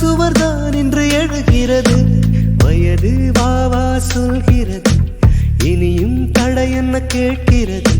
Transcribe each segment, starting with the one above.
சுவர்தான் என்று எழுகிறது. வயது வாவா சொல்கிறது. இனியும் தடை என்ன கேட்கிறது.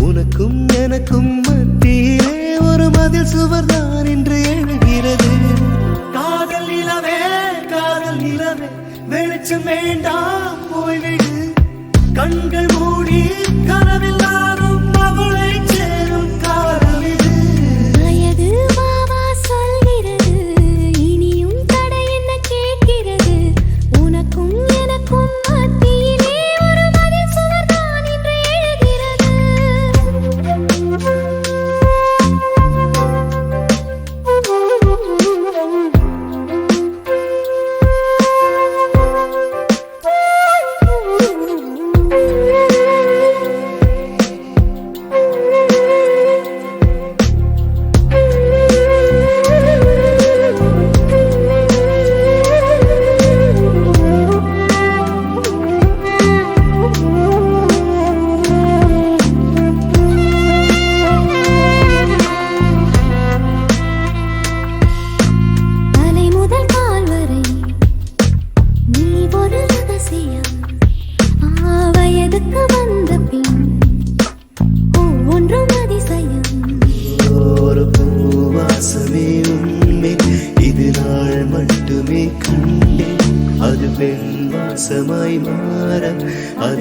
உனக்கும் எனக்கும் மத்தியிலே ஒரு மதில் சுவர்தான் என்று எழுகிறது. காதல் நிலவே காதல் நிலவே. வெளிச்சம் வேண்டாம் போய்விடு. கண்கள் மூடி கனவில்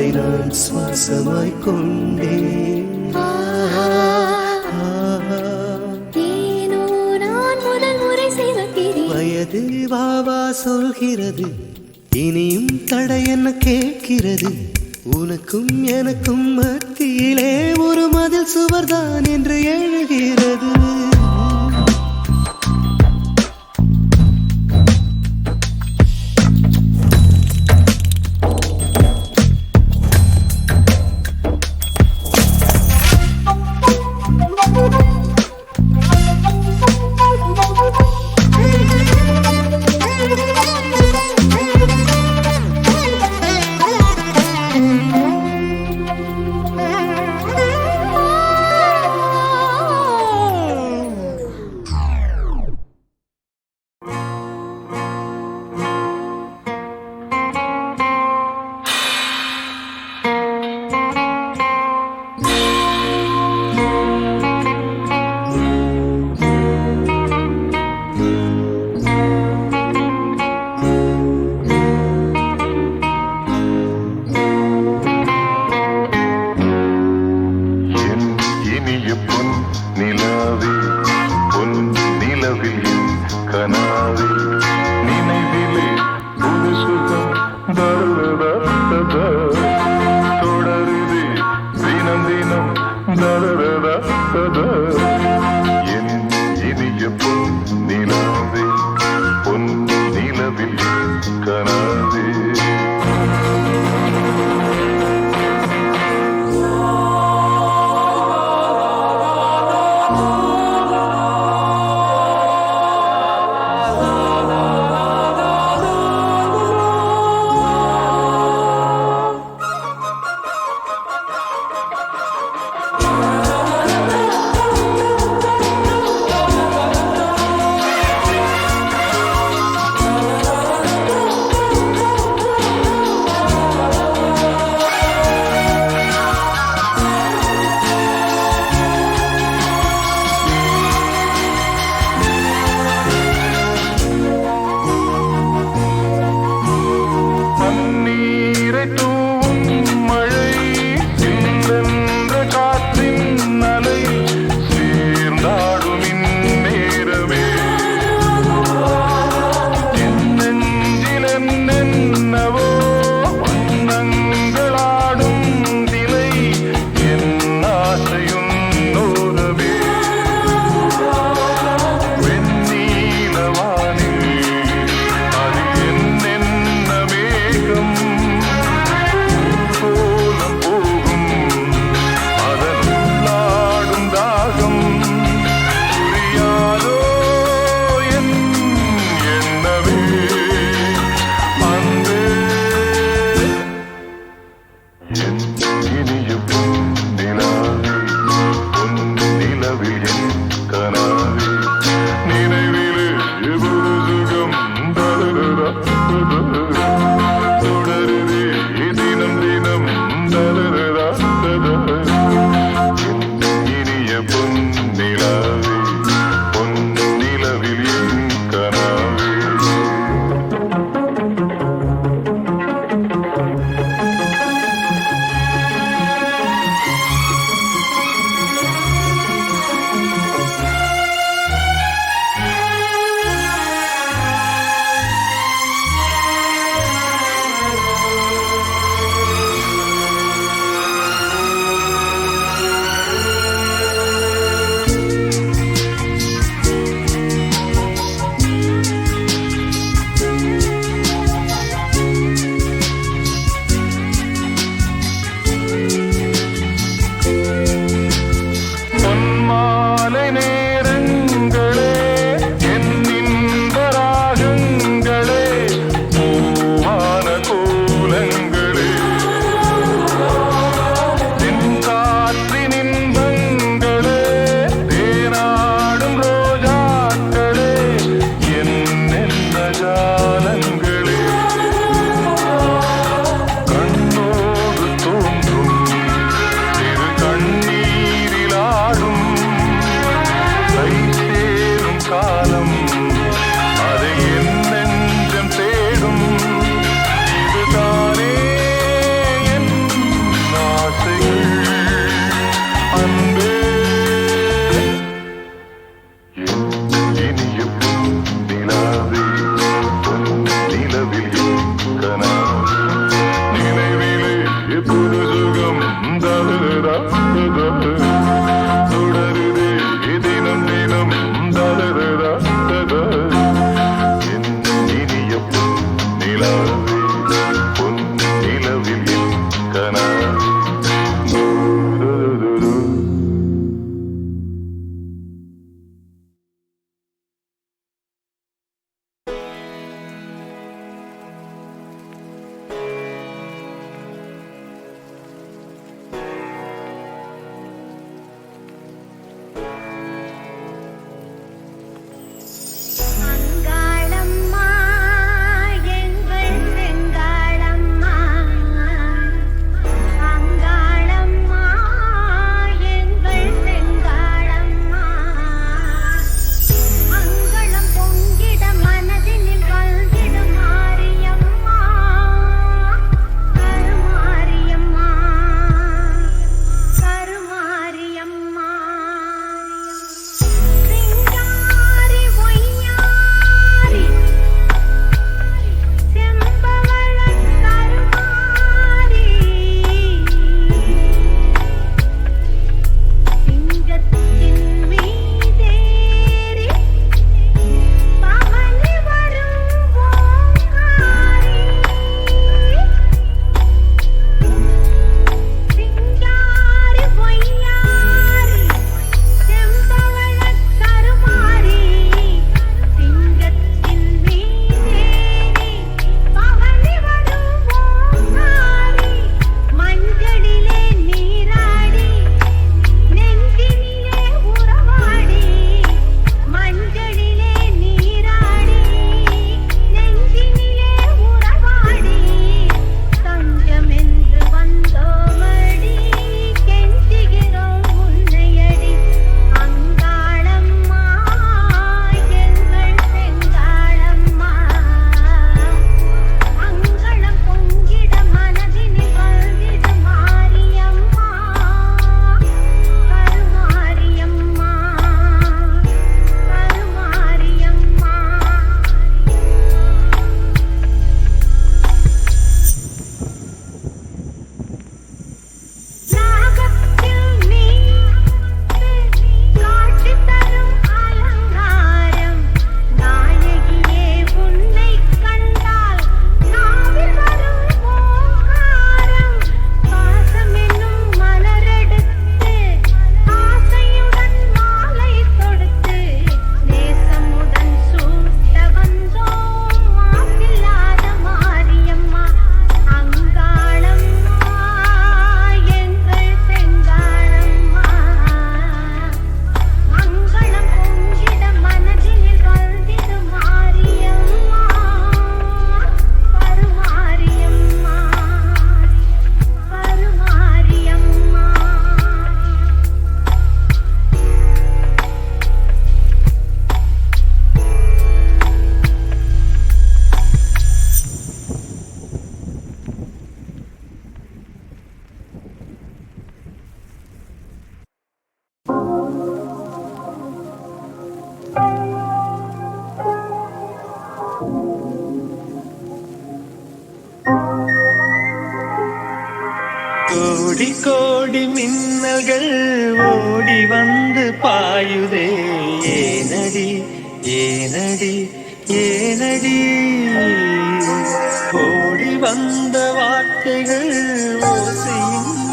அதை நான் சுவாசமாய் கொண்டேன் ஆஹா. ஏனோ நான் முதல் முறை சிவக்கிறேன் வயது வாவா சொல்கிறது. இனியும் தடை என்ன கேட்கிறது. உனக்கும் எனக்கும் மத்தியிலே ஒரு மதில் சுவர்தான் என்று எழுகிறது. ஏனடி? ஓடி வந்த வார்த்தைகள் ஓசையின்றி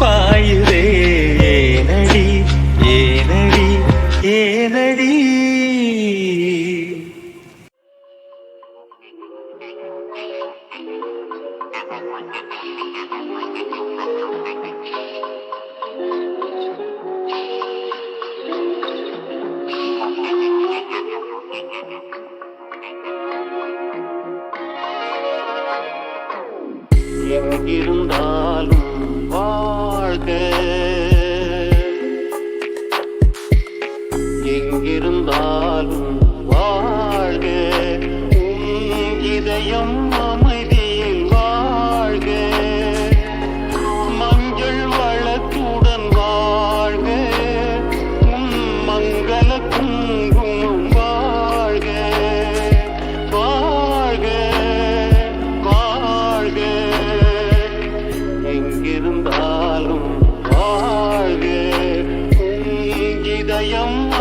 பாயுதே இதயம்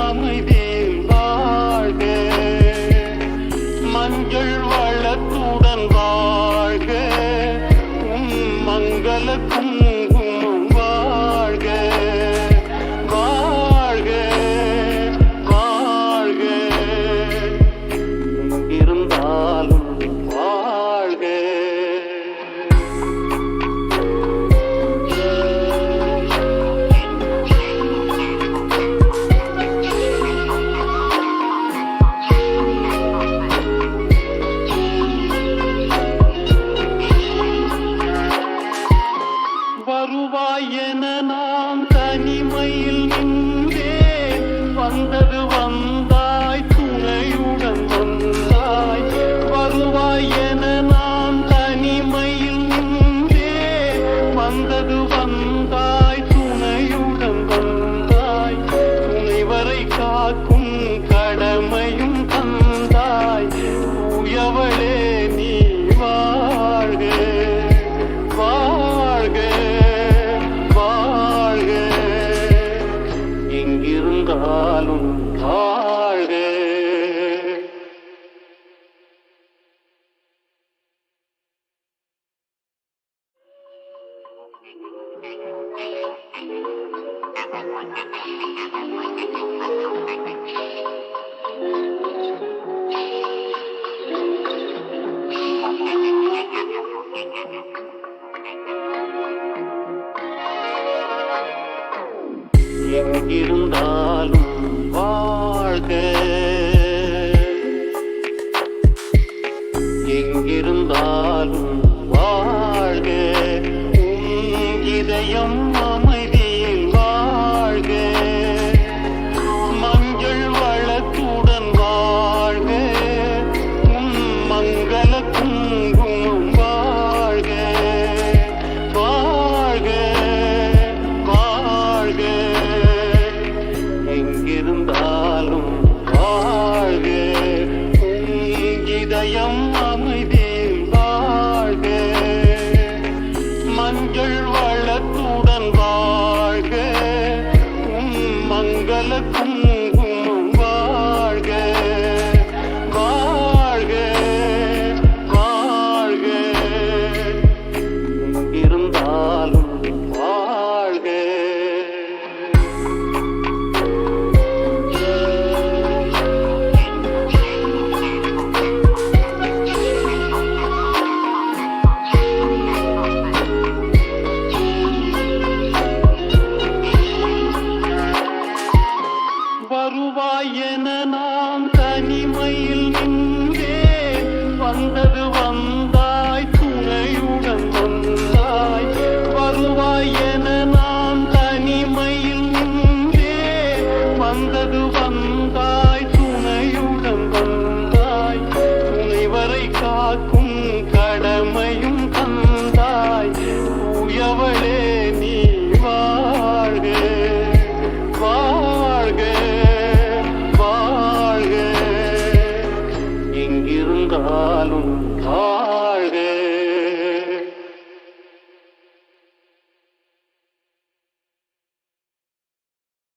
Yeah,